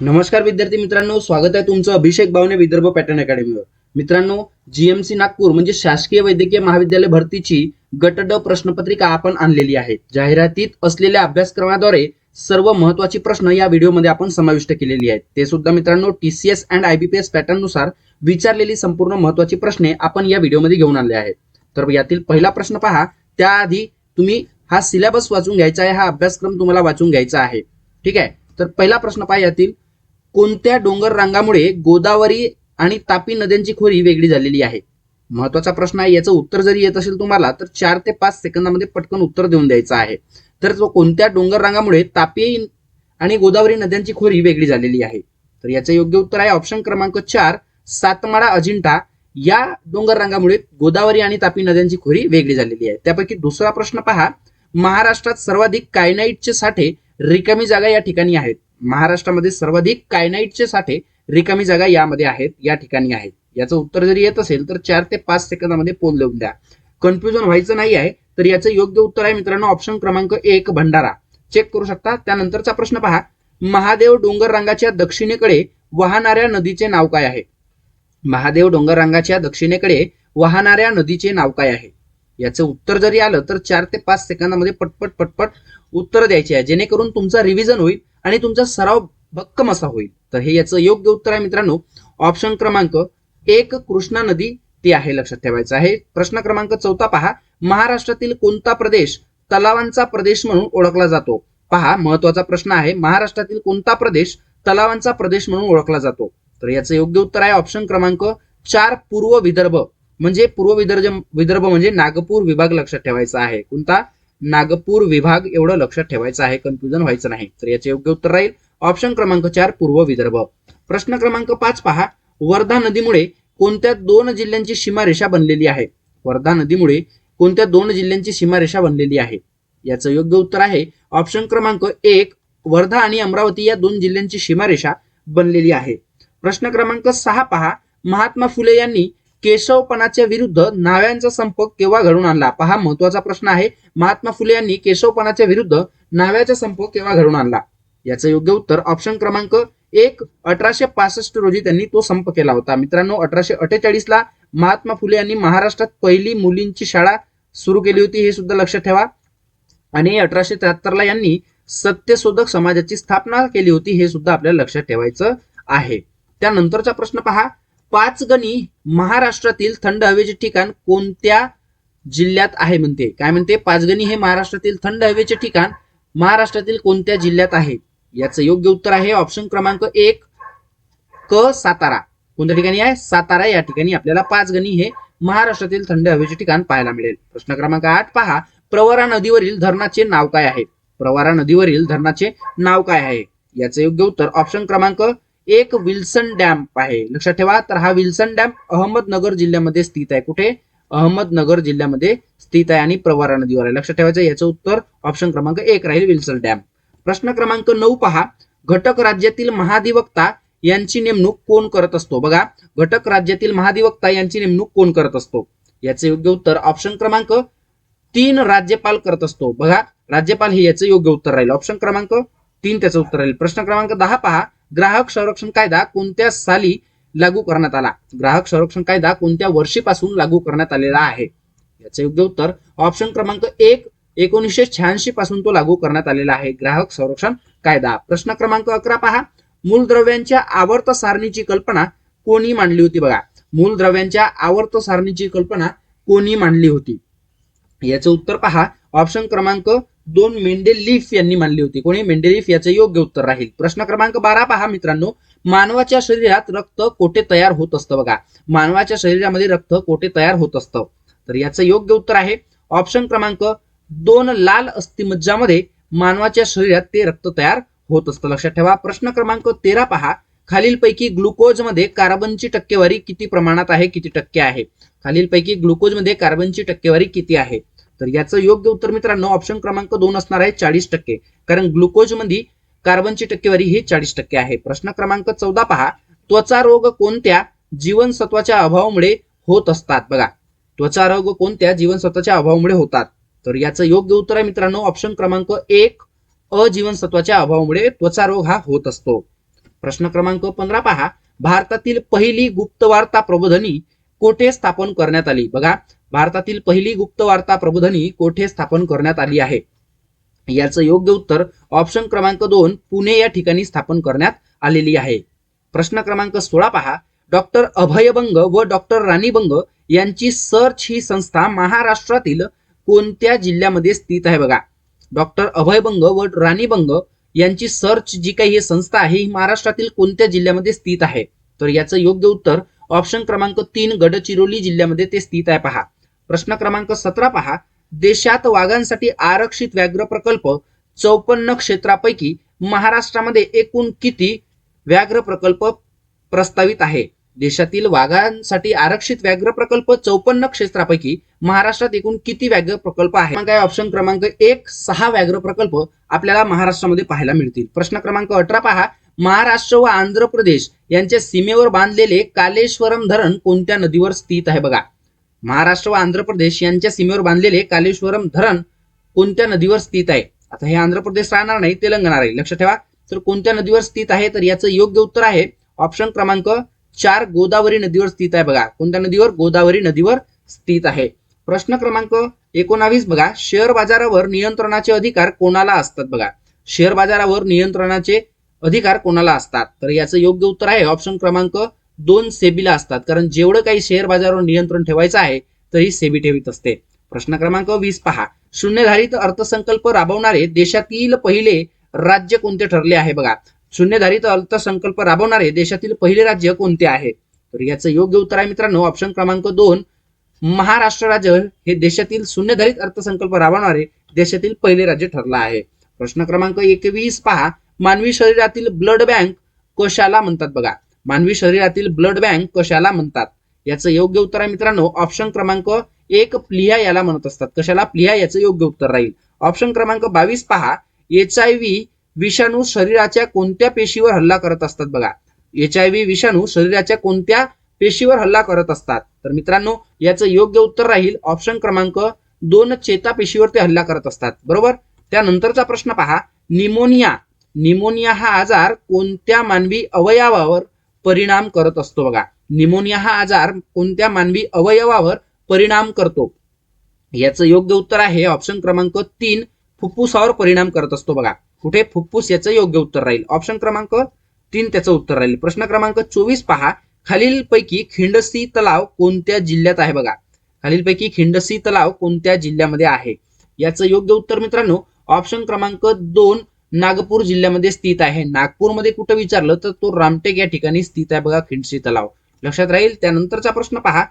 नमस्कार विद्यार्थी मित्रांनो स्वागत आहे तुमचं अभिषेक भावने विदर्भ पॅटर्न अकॅडमीवर. मित्रांनो जीएमसी नागपूर म्हणजे शासकीय वैद्यकीय महाविद्यालय भरतीची गट ड प्रश्नपत्रिका आपण आणलेली आहे. जाहिरातीत असलेल्या अभ्यासक्रमाद्वारे सर्व महत्वाची प्रश्न या व्हिडिओमध्ये आपण समाविष्ट केलेली आहेत. ते सुद्धा मित्रांनो टीसीएस अँड आयबीपीएस पॅटर्ननुसार विचारलेली संपूर्ण महत्वाची प्रश्ने आपण या व्हिडिओमध्ये घेऊन आणले आहेत. तर यातील पहिला प्रश्न पहा. त्याआधी तुम्ही हा सिलेबस वाचून घ्यायचा आहे हा अभ्यासक्रम तुम्हाला वाचून घ्यायचा आहे. ठीक आहे? तर पहिला प्रश्न पहा यातील. कोणत्या डोंगर रांगामुळे गोदावरी आणि तापी नद्यांची खोरी वेगळी झालेली आहे? महत्त्वाचा प्रश्न आहे याचं उत्तर जरी येत असेल तुम्हाला तर चार ते पाच सेकंदामध्ये पटकन उत्तर देऊन द्यायचं आहे. तर तो कोणत्या डोंगर रांगामुळे तापी आणि गोदावरी नद्यांची खोरी वेगळी झालेली आहे? तर याचं योग्य उत्तर आहे ऑप्शन क्रमांक चार सातमाळा अजिंठा. या डोंगर रांगामुळे गोदावरी आणि तापी नद्यांची खोरी वेगळी झालेली आहे. त्यापैकी दुसरा प्रश्न पहा महाराष्ट्रात सर्वाधिक कायनाईटचे साठे रिकामी जागा या ठिकाणी आहेत. महाराष्ट्रामध्ये सर्वाधिक कायनाईटचे साठे रिकामी जागा यामध्ये आहेत या ठिकाणी आहेत. याचं उत्तर जरी येत असेल तर चार ते पाच सेकंदामध्ये पोल देऊन द्या. कन्फ्युजन व्हायचं नाही आहे तर याचं योग्य उत्तर आहे मित्रांनो ऑप्शन क्रमांक एक भंडारा. चेक करू शकता. त्यानंतरचा प्रश्न पहा. महादेव डोंगर रंगाच्या दक्षिणेकडे वाहणाऱ्या नदीचे नाव काय आहे? महादेव डोंगर रंगाच्या दक्षिणेकडे वाहणाऱ्या नदीचे नाव काय आहे? याचं उत्तर जरी आलं तर चार ते पाच सेकंदामध्ये पटपट पटपट उत्तर द्यायचे आहे. जेणेकरून तुमचा रिव्हिजन होईल. आणि तुमचा सराव भक्कम असा होईल. तर हे याचं योग्य उत्तर आहे मित्रांनो. ऑप्शन क्रमांक एक कृष्णा नदी ती आहे लक्षात ठेवायचं आहे. प्रश्न क्रमांक चौथा पहा. महाराष्ट्रातील कोणता प्रदेश तलावांचा प्रदेश म्हणून ओळखला जातो? पहा महत्त्वाचा प्रश्न आहे. महाराष्ट्रातील कोणता प्रदेश तलावांचा प्रदेश म्हणून ओळखला जातो? तर याचं योग्य उत्तर आहे ऑप्शन क्रमांक चार पूर्व विदर्भ. म्हणजे पूर्व विदर्भ विदर्भ म्हणजे नागपूर विभाग लक्षात ठेवायचा आहे. कोणता? नागपूर विभाग एवढं लक्षात ठेवायचं आहे कन्फ्युजन व्हायचं नाही. तर याचे योग्य उत्तर राहील ऑप्शन क्रमांक चार पूर्व विदर्भ. प्रश्न क्रमांक पाच पहा. वर्धा नदीमुळे कोणत्या दोन जिल्ह्यांची सीमारेषा बनलेली आहे? वर्धा नदीमुळे कोणत्या दोन जिल्ह्यांची सीमारेषा बनलेली आहे? याचं योग्य उत्तर आहे ऑप्शन क्रमांक एक वर्धा आणि अमरावती या दोन जिल्ह्यांची सीमारेषा बनलेली आहे. प्रश्न क्रमांक सहा पहा. महात्मा फुले यांनी केशवपणाच्या विरुद्ध नाव्यांचा संप केव्हा घडून आणला? पहा महत्त्वाचा प्रश्न आहे. महात्मा फुले यांनी केशवपणाच्या विरुद्ध नाव्याचा संप केव्हा घडून आणला? याचं योग्य उत्तर ऑप्शन क्रमांक एक अठराशे पासष्ट रोजी त्यांनी तो संप केला होता. मित्रांनो अठराशे अठ्ठेचाळीस ला महात्मा फुले यांनी महाराष्ट्रात पहिली मुलींची शाळा सुरू केली होती हे सुद्धा लक्षात ठेवा. आणि अठराशे त्र्याहत्तरला यांनी सत्यशोधक समाजाची स्थापना केली होती हे सुद्धा आपल्याला लक्षात ठेवायचं आहे. त्यानंतरचा प्रश्न पहा. पाच गणी महाराष्ट्रातील थंड हवेचे ठिकाण कोणत्या जिल्ह्यात आहे म्हणते? काय म्हणते? पाचगणी हे महाराष्ट्रातील थंड हवेचे ठिकाण महाराष्ट्रातील कोणत्या जिल्ह्यात आहे? याचं योग्य उत्तर आहे ऑप्शन क्रमांक एक क सातारा. कोणत्या ठिकाणी आहे? सातारा या ठिकाणी आपल्याला पाच गणी हे महाराष्ट्रातील थंड हवेचे ठिकाण पाहायला मिळेल. प्रश्न क्रमांक आठ पहा. प्रवरा नदीवरील धरणाचे नाव काय आहे? प्रवरा नदीवरील धरणाचे नाव काय आहे? याचं योग्य उत्तर ऑप्शन क्रमांक एक विल्सन डॅम आहे. लक्षात ठेवा तर हा विल्सन डॅम अहमदनगर जिल्ह्यामध्ये स्थित आहे. कुठे? अहमदनगर जिल्ह्यामध्ये स्थित आहे आणि प्रवरा नदीवर आहे. लक्षात ठेवायचं याचं उत्तर ऑप्शन क्रमांक एक राहील विल्सन डॅम. प्रश्न क्रमांक नऊ पहा. घटक राज्यातील महाधिवक्ता यांची नेमणूक कोण करत असतो? बघा घटक राज्यातील महाधिवक्ता यांची नेमणूक कोण करत असतो? याचे योग्य उत्तर ऑप्शन क्रमांक तीन राज्यपाल करत असतो. बघा राज्यपाल हे याचं योग्य उत्तर राहील. ऑप्शन क्रमांक तीन त्याचं उत्तर राहील. प्रश्न क्रमांक दहा पहा. ग्राहक संरक्षण कायदा कोणत्या साली लागू करण्यात आला? ग्राहक संरक्षण कायदा कोणत्या वर्षीपासून लागू करण्यात आलेला आहे? याचं योग्य उत्तर ऑप्शन क्रमांक एक एकोणीसशे शहाऐंशी पासून तो लागू करण्यात आलेला आहे. ग्राहक संरक्षण कायदा. प्रश्न क्रमांक अकरा पहा. मूलद्रव्यांच्या आवर्त सारणीची कल्पना कोणी मांडली होती बघा? मूलद्रव्यांच्या आवर्त सारणीची कल्पना कोणी मांडली होती? याचं उत्तर पहा. ऑप्शन क्रमांक दोन मेंडेलिफ यांनी मानली होती. कोणी? मेंडेलिफ याचं योग्य उत्तर राहील. प्रश्न क्रमांक बारा पहा मित्रांनो. मानवाच्या शरीरात रक्त कोठे तयार होत असतं बघा. मानवाच्या शरीरामध्ये रक्त कोठे तयार होत असतं? तर याचं योग्य उत्तर आहे. ऑप्शन क्रमांक दोन लाल अस्थिमज्जामध्ये मानवाच्या शरीरात ते रक्त तयार होत असतं. लक्षात ठेवा. प्रश्न क्रमांक तेरा पहा. खालीलपैकी ग्लुकोजमध्ये कार्बनची टक्केवारी किती प्रमाणात आहे? किती टक्के आहे? खालीलपैकी ग्लुकोजमध्ये कार्बनची टक्केवारी किती आहे? तर याचं योग्य उत्तर मित्रांनो ऑप्शन क्रमांक दोन असणार आहे चाळीस टक्के. कारण ग्लुकोजमध्ये कार्बनची टक्केवारी ही चाळीस टक्के आहे. प्रश्न क्रमांक चौदा पहा. त्वचा रोग कोणत्या जीवनसत्वाच्या अभावामुळे होत असतात? बघा. त्वचा रोग कोणत्या जीवनसत्वाच्या अभावामुळे होतात? तर याचं योग्य उत्तर आहे मित्रांनो ऑप्शन क्रमांक एक अजीवनसत्वाच्या अभावामुळे त्वचा रोग हा होत असतो. प्रश्न क्रमांक पंधरा पहा. भारतातील पहिली गुप्त वार्ता प्रबोधनी कोठे स्थापन करण्यात आली? बघा भारतातील पहिली गुप्त वार्ता प्रबोधनी कोठे स्थापन करण्यात आली आहे? याचं योग्य उत्तर ऑप्शन क्रमांक दोन पुणे या ठिकाणी स्थापन करण्यात आलेली आहे. प्रश्न क्रमांक सोळा पहा. डॉक्टर अभयबंग व डॉक्टर राणीबंग यांची सर्च ही संस्था महाराष्ट्रातील कोणत्या जिल्ह्यामध्ये स्थित आहे बघा? डॉक्टर अभयबंग व राणीबंग यांची सर्च जी काही ही संस्था आहे ही महाराष्ट्रातील कोणत्या जिल्ह्यामध्ये स्थित आहे? तर याचं योग्य उत्तर ऑप्शन क्रमांक तीन गडचिरोली जिल्ह्यामध्ये ते स्थित आहे. पहा. प्रश्न क्रमांक सतरा पहा. देशात वाघांसाठी आरक्षित व्याघ्र प्रकल्प चौपन्न क्षेत्रापैकी महाराष्ट्रामध्ये एकूण किती व्याघ्र प्रकल्प प्रस्तावित आहे? देशातील वाघांसाठी आरक्षित व्याघ्र प्रकल्प चौपन्न क्षेत्रापैकी महाराष्ट्रात एकूण किती व्याघ्र प्रकल्प आहे काय ऑप्शन क्रमांक एक सहा व्याघ्र प्रकल्प आपल्याला महाराष्ट्रामध्ये पाहायला मिळतील. प्रश्न क्रमांक अठरा पहा. महाराष्ट्र व आंध्र प्रदेश यांच्या सीमेवर बांधलेले कालेश्वरम धरण कोणत्या नदीवर स्थित आहे बघा. महाराष्ट्र व आंध्र प्रदेश यांच्या सीमेवर बांधलेले कालेश्वरम धरण कोणत्या नदीवर स्थित आहे? आता हे आंध्र प्रदेश राहणार नाही तेलंगणा राहील. लक्षात ठेवा. तर कोणत्या नदीवर स्थित आहे? तर याचं योग्य उत्तर आहे ऑप्शन क्रमांक चार गोदावरी नदीवर स्थित आहे बघा. कोणत्या नदीवर? गोदावरी नदीवर स्थित आहे. प्रश्न क्रमांक एकोणावीस बघा. शेअर बाजारावर नियंत्रणाचे अधिकार कोणाला असतात बघा. शेअर बाजारावर नियंत्रणाचे अधिकार कोणाला असतात? तर याचं योग्य उत्तर आहे ऑप्शन क्रमांक दोन सेबीला असतात. कारण जेवढं काही शेअर बाजारावर नियंत्रण ठेवायचं आहे तरी सेबी ठेवीत असते. प्रश्न क्रमांक वीस पहा. शून्यधारित अर्थसंकल्प राबवणारे देशातील पहिले राज्य कोणते ठरले आहे बघा. शून्यधारित अर्थसंकल्प राबवणारे देशातील पहिले राज्य कोणते आहे? तर याचं योग्य उत्तर आहे मित्रांनो ऑप्शन क्रमांक दोन. महाराष्ट्र राज्य हे देशातील शून्यधारित अर्थसंकल्प राबवणारे देशातील पहिले राज्य ठरलं आहे. प्रश्न क्रमांक एकवीस पहा. मानवी शरीरातील ब्लड बँक कशाला म्हणतात बघा. मानवी शरीरातील ब्लड बँक कशाला म्हणतात? याचं योग्य उत्तर आहे मित्रांनो ऑप्शन क्रमांक एक प्लिया याला म्हणत असतात. कशाला? प्लिया याचं योग्य उत्तर राहील. ऑप्शन क्रमांक बावीस पहा. एच आय व्ही विषाणू शरीराच्या कोणत्या पेशीवर हल्ला करत असतात बघा. एच आय व्ही विषाणू शरीराच्या कोणत्या पेशीवर हल्ला करत असतात? तर मित्रांनो याचं योग्य उत्तर राहील. ऑप्शन क्रमांक दोन चेता पेशीवर ते हल्ला करत असतात. बरोबर? त्यानंतरचा प्रश्न पहा. निमोनिया निमोनिया हा आजार कोणत्या मानवी अवयवावर परिणाम करत असतो बघा. निमोनिया हा आजार कोणत्या मानवी अवयवावर परिणाम करतो? याचं योग्य उत्तर आहे ऑप्शन क्रमांक तीन फुफ्फुसावर परिणाम करत असतो बघा. कुठे फुफ्फुस याचं योग्य उत्तर राहील? ऑप्शन क्रमांक तीन त्याचं उत्तर राहील. प्रश्न क्रमांक चोवीस पहा. खालीलपैकी खिंडसी तलाव कोणत्या जिल्ह्यात आहे बघा? खालीलपैकी खिंडसी तलाव कोणत्या जिल्ह्यामध्ये आहे? याचं योग्य उत्तर मित्रांनो ऑप्शन क्रमांक दोन नागपूर जिल्ह्यामध्ये स्थित आहे. नागपूरमध्ये कुठं विचारलं तर तो रामटेक या ठिकाणी स्थित आहे बघा खिंडसी तलाव. लक्षात राहील त्यानंतरचा प्रश्न पहा.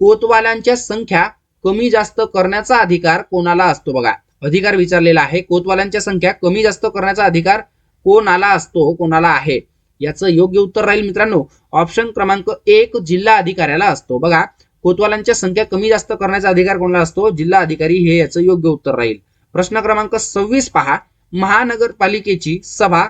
कोतवाल्यांच्या संख्या कमी जास्त करण्याचा अधिकार कोणाला असतो बघा? अधिकार विचारलेला आहे. कोतवाल्यांच्या संख्या कमी जास्त करण्याचा अधिकार कोणाला असतो कोणाला आहे? याचं योग्य उत्तर राहील मित्रांनो. ऑप्शन क्रमांक एक जिल्हा अधिकाऱ्याला असतो बघा. कोतवालांच्या संख्या कमी जास्त करण्याचा अधिकार कोणाला असतो? जिल्हा अधिकारी हे याचं योग्य उत्तर राहील. प्रश्न क्रमांक सव्वीस पहा. महानगरपालिकेची सभा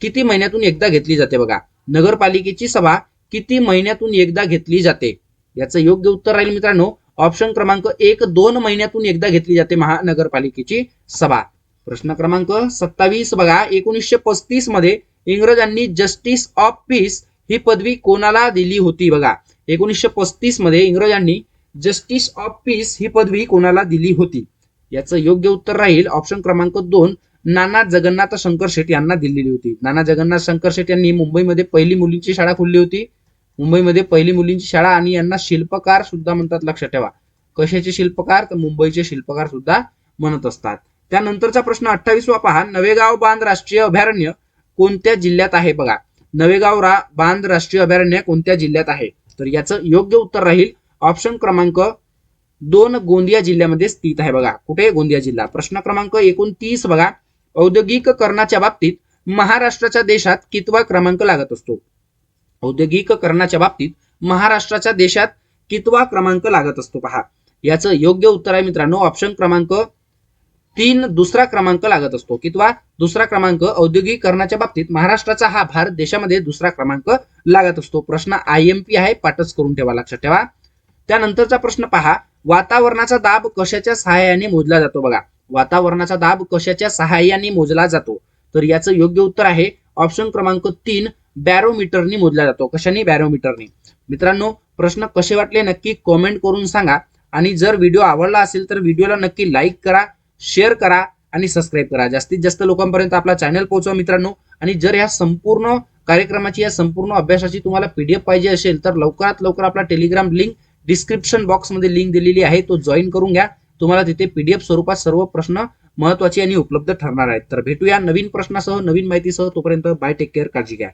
किती महिन्यातून एकदा घेतली जाते बघा. नगरपालिकेची सभा किती महिन्यातून एकदा घेतली जाते? याचं योग्य उत्तर राहील मित्रांनो. ऑप्शन क्रमांक एक दोन महिन्यातून एकदा घेतली जाते महानगरपालिकेची सभा. प्रश्न क्रमांक सत्तावीस बघा. एकोणीसशे पस्तीसमध्ये इंग्रजांनी जस्टिस ऑफ पीस ही पदवी कोणाला दिली होती बघा? एकोणीसशे पस्तीसमध्ये इंग्रजांनी जस्टिस ऑफ पीस ही पदवी कोणाला दिली होती? याचं योग्य उत्तर राहील. ऑप्शन क्रमांक दोन नाना जगन्नाथ शंकर शेठ यांना दिलेली होती. नाना जगन्नाथ शंकर शेठ यांनी मुंबईमध्ये पहिली मुलींची शाळा खोलली होती. मुंबईमध्ये पहिली मुलींची शाळा आणि यांना शिल्पकार सुद्धा म्हणतात लक्षात ठेवा. कशाचे शिल्पकार? तर मुंबईचे शिल्पकार सुद्धा म्हणत असतात. त्यानंतरचा प्रश्न अठ्ठावीसवा पहा. नवेगाव बांध राष्ट्रीय अभयारण्य कोणत्या जिल्ह्यात आहे बघा. नवेगाव रा बांध राष्ट्रीय अभयारण्य कोणत्या जिल्ह्यात आहे? तर याचं योग्य उत्तर राहील ऑप्शन क्रमांक दोन गोंदिया जिल्ह्यामध्ये स्थित आहे बघा. कुठे? गोंदिया जिल्हा. प्रश्न क्रमांक एकोणतीस बघा. औद्योगिकरणाच्या बाबतीत महाराष्ट्राच्या देशात कितवा क्रमांक लागत असतो? औद्योगिकरणाच्या बाबतीत महाराष्ट्राच्या देशात कितवा क्रमांक लागत असतो पहा. याचं योग्य उत्तर आहे मित्रांनो ऑप्शन क्रमांक तीन दुसरा क्रमांक लागत असतो. कितवा? दुसरा क्रमांक औद्योगिकरणाच्या बाबतीत महाराष्ट्राचा हा भारत देशामध्ये दुसरा क्रमांक लागत असतो. प्रश्न आय एम पी आहे पाठच करून ठेवा लक्षात ठेवा. त्यानंतरचा प्रश्न पहा. वातावरणाचा दाब कशाच्या सहाय्याने मोजला जातो बघा. वातावरणाचा दाब कशाच्या सहाय्याने मोजला जातो? तर याचं योग्य उत्तर आहे ऑप्शन क्रमांक तीन बॅरोमीटरनी मोजला जातो. कशाने? बॅरोमीटरने मित्रांनो प्रश्न कसे वाटले नक्की कॉमेंट करून सांगा. आणि जर व्हिडिओ आवडला असेल तर व्हिडिओला नक्की लाईक करा शेअर करा आणि सबस्क्राईब करा. जास्तीत जास्त लोकांपर्यंत आपला चॅनल पोहोचवा मित्रांनो. आणि जर ह्या संपूर्ण कार्यक्रमाची या संपूर्ण अभ्यासाची तुम्हाला पीडीएफ पाहिजे असेल तर लवकरात लवकर आपला टेलिग्राम लिंक डिस्क्रिप्शन बॉक्समध्ये लिंक दिलेली आहे. तो जॉईन करून घ्या. तुम्हाला तिथे पीडीएफ स्वरूपात सर्व प्रश्न महत्त्वाचे आणि उपलब्ध ठरणार आहेत. तर भेटूया नवीन प्रश्नासह नवीन माहितीसह तोपर्यंत बाय टेक केअर काळजी घ्या.